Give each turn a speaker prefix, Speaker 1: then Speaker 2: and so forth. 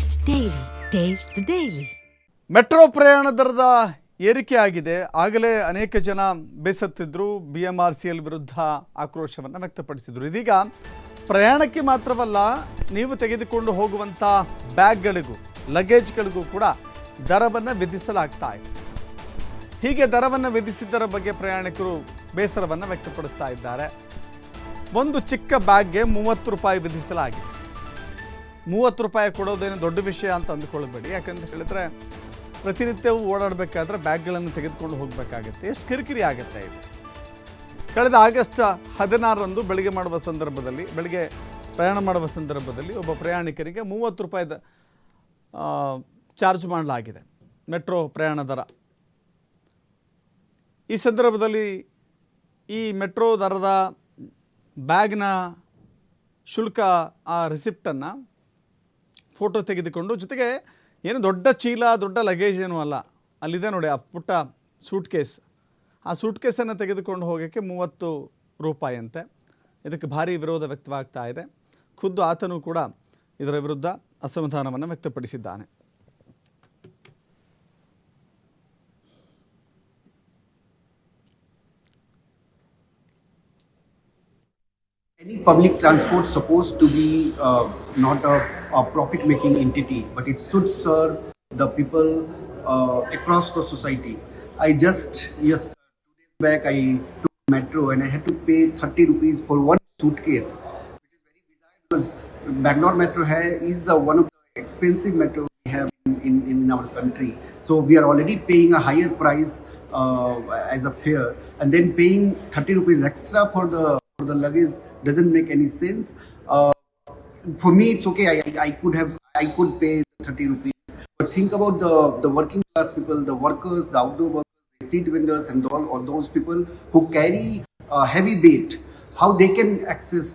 Speaker 1: Taste daily taste daily
Speaker 2: metro ಪ್ರಯಾಣ ದರದ ಏರಿಕೆ ಆಗಿದೆ. ಆಗಲೇ ಅನೇಕ ಜನ ಬೇಸತ್ತಿದ್ರು. B M R C L ವಿರುದ್ಧ ಆಕ್ರೋಶವನ್ನು ವ್ಯಕ್ತಪಡಿಸಿದರು. ಇದೀಗ ಪ್ರಯಾಣಕ್ಕೆ ಮಾತ್ರವಲ್ಲ, ನೀವು ತೆಗೆದುಕೊಂಡು ಹೋಗುವಂಥ ಬ್ಯಾಗ್ಗಳಿಗೂ, ಲಗೇಜ್ಗಳಿಗೂ ಕೂಡ ದರವನ್ನು ವಿಧಿಸಲಾಗ್ತಾ ಇದೆ. ಹೀಗೆ ದರವನ್ನು ವಿಧಿಸಿದ್ದರ ಬಗ್ಗೆ ಪ್ರಯಾಣಿಕರು ಬೇಸರವನ್ನು ವ್ಯಕ್ತಪಡಿಸ್ತಾ ಇದ್ದಾರೆ. ಒಂದು ಚಿಕ್ಕ ಬ್ಯಾಗ್ಗೆ ಮೂವತ್ತು ರೂಪಾಯಿ ವಿಧಿಸಲಾಗಿದೆ. ಮೂವತ್ತು ರೂಪಾಯಿ ಕೊಡೋದೇನು ದೊಡ್ಡ ವಿಷಯ ಅಂತ ಅಂದ್ಕೊಳ್ಬೇಡಿ. ಯಾಕಂತ ಹೇಳಿದ್ರೆ ಪ್ರತಿನಿತ್ಯವೂ ಓಡಾಡಬೇಕಾದ್ರೆ ಬ್ಯಾಗ್ಗಳನ್ನು ತೆಗೆದುಕೊಂಡು ಹೋಗಬೇಕಾಗುತ್ತೆ. ಎಷ್ಟು ಕಿರಿಕಿರಿ ಆಗುತ್ತೆ ಇದು. ಕಳೆದ ಆಗಸ್ಟ್ ಹದಿನಾರರಂದು ಬೆಳಿಗ್ಗೆ ಮಾಡುವ ಸಂದರ್ಭದಲ್ಲಿ, ಬೆಳಿಗ್ಗೆ ಪ್ರಯಾಣ ಮಾಡುವ ಸಂದರ್ಭದಲ್ಲಿ ಒಬ್ಬ ಪ್ರಯಾಣಿಕರಿಗೆ ಮೂವತ್ತು ರೂಪಾಯಿದ ಚಾರ್ಜ್ ಮಾಡಲಾಗಿದೆ. ಮೆಟ್ರೋ ಪ್ರಯಾಣ ದರ. ಈ ಸಂದರ್ಭದಲ್ಲಿ ಈ ಮೆಟ್ರೋ ದರದ ಬ್ಯಾಗ್ನ ಶುಲ್ಕ, ಆ ರಿಸಿಪ್ಟನ್ನು ಫೋಟೋ ತೆಗೆದುಕೊಂಡು ಜೊತೆಗೆ ಏನು ದೊಡ್ಡ ಚೀಲ, ದೊಡ್ಡ ಲಗೇಜ್ ಏನೂ ಅಲ್ಲ. ಅಲ್ಲಿದೆ ನೋಡಿ ಆ ಪುಟ್ಟ ಸೂಟ್ ಕೇಸ್ ಆ ಸೂಟ್ ಕೇಸನ್ನು ತೆಗೆದುಕೊಂಡು ಹೋಗೋಕ್ಕೆ ಮೂವತ್ತು ರೂಪಾಯಿಯಂತೆ ಇದಕ್ಕೆ ಭಾರಿ ವಿರೋಧ ವ್ಯಕ್ತವಾಗ್ತಾ ಇದೆ. ಖುದ್ದು ಆತನು ಕೂಡ ಇದರ ವಿರುದ್ಧ ಅಸಮಾಧಾನವನ್ನು ವ್ಯಕ್ತಪಡಿಸಿದ್ದಾನೆ.
Speaker 3: Public transport supposed to be uh, not a, a profit-making entity, but it should serve the people uh, across the society. I just yes two days back I took metro and I had to pay 30 rupees for one suitcase, which is very bizarre because Bangalore Metro is uh, one of the expensive metro we have in, in, in our country. So we are already paying a higher price uh, as a fare, and then paying 30 rupees extra for the for the luggage doesn't make any sense. Uh, for me, it's okay. I, I, could have I could pay 30 rupees, but think about the the working class people, the workers, the outdoor workers, the street vendors, and all, all those people who carry uh, heavy weight. How they can access